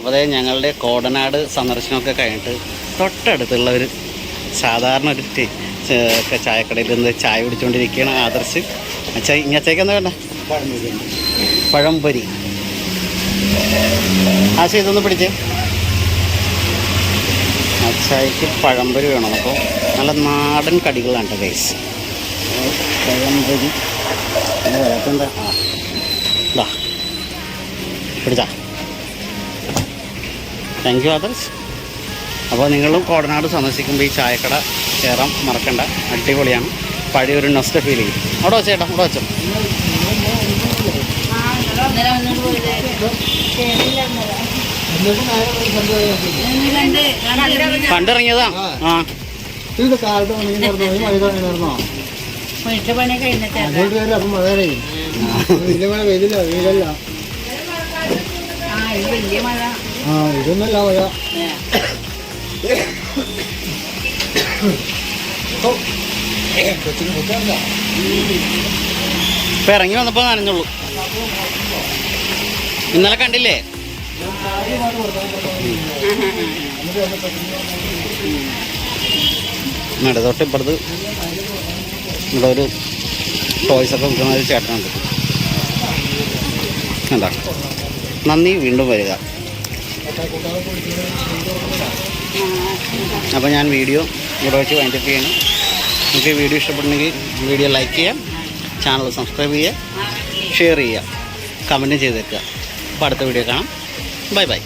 അപ്പോൾ അതായത് ഞങ്ങളുടെ കോടനാട് സന്ദർശനമൊക്കെ കഴിഞ്ഞിട്ട് തൊട്ടടുത്തുള്ള ഒരു സാധാരണ ഒരു ടീ ചായക്കടയിൽ നിന്ന് ചായ കുടിച്ചുകൊണ്ടിരിക്കുകയാണ് ആദർശ്. അച്ഛാ ഇങ്ങത്തേക്ക് എന്താ വേണ്ട? പഴംപൊരി. ആശ ഇതൊന്ന് പിടിച്ച്. അച്ചായക്ക് പഴംപൊരി വേണം. അപ്പോൾ നല്ല നാടൻ കടികളാണ് കേട്ടോ ഗൈസ് പഴംപൊരി. എന്താ? ഇതാ പിടിച്ചാ. താങ്ക് യു ആദർശ് അപ്പോൾ നിങ്ങളും കോടനാട് സന്ദർശിക്കുമ്പോൾ ഈ ചായക്കട കയറാൻ മറക്കണ്ട. അടിപൊളിയാണ്. പഴയ ഒരു നൊസ്റ്റ ഫീൽ ചെയ്യും അവിടെ വെച്ചേട്ടാ അവിടെ വെച്ചോ. കണ്ടിറങ്ങിയതാ? ആ. വലിയ മഴ. ആ ഇതൊന്നല്ല കുത്തല്ല ഇപ്പം ഇറങ്ങി വന്നപ്പോ നനഞ്ഞുള്ളൂ. ഇന്നലെ കണ്ടില്ലേ? ഇടതൊട്ട് ഇപ്പുറത്ത് ഇവിടെ ഒരു ടോയ്സ് ഒക്കെ വിൽക്കുന്ന ഒരു ചേട്ടനുണ്ട്. എന്താ നന്ദി വീണ്ടും വരിക. അപ്പോൾ ഞാൻ വീഡിയോ ഇവിടെ വെച്ച് വൈൻഡപ്പ് ചെയ്യണം. നിങ്ങൾക്ക് വീഡിയോ ഇഷ്ടപ്പെടണമെങ്കിൽ വീഡിയോ ലൈക്ക് ചെയ്യാം ചാനൽ സബ്സ്ക്രൈബ് ചെയ്യുക ഷെയർ ചെയ്യുക കമന്റും ചെയ്തേക്കുക. അപ്പോൾ അടുത്ത വീഡിയോ കാണാം. Bye bye.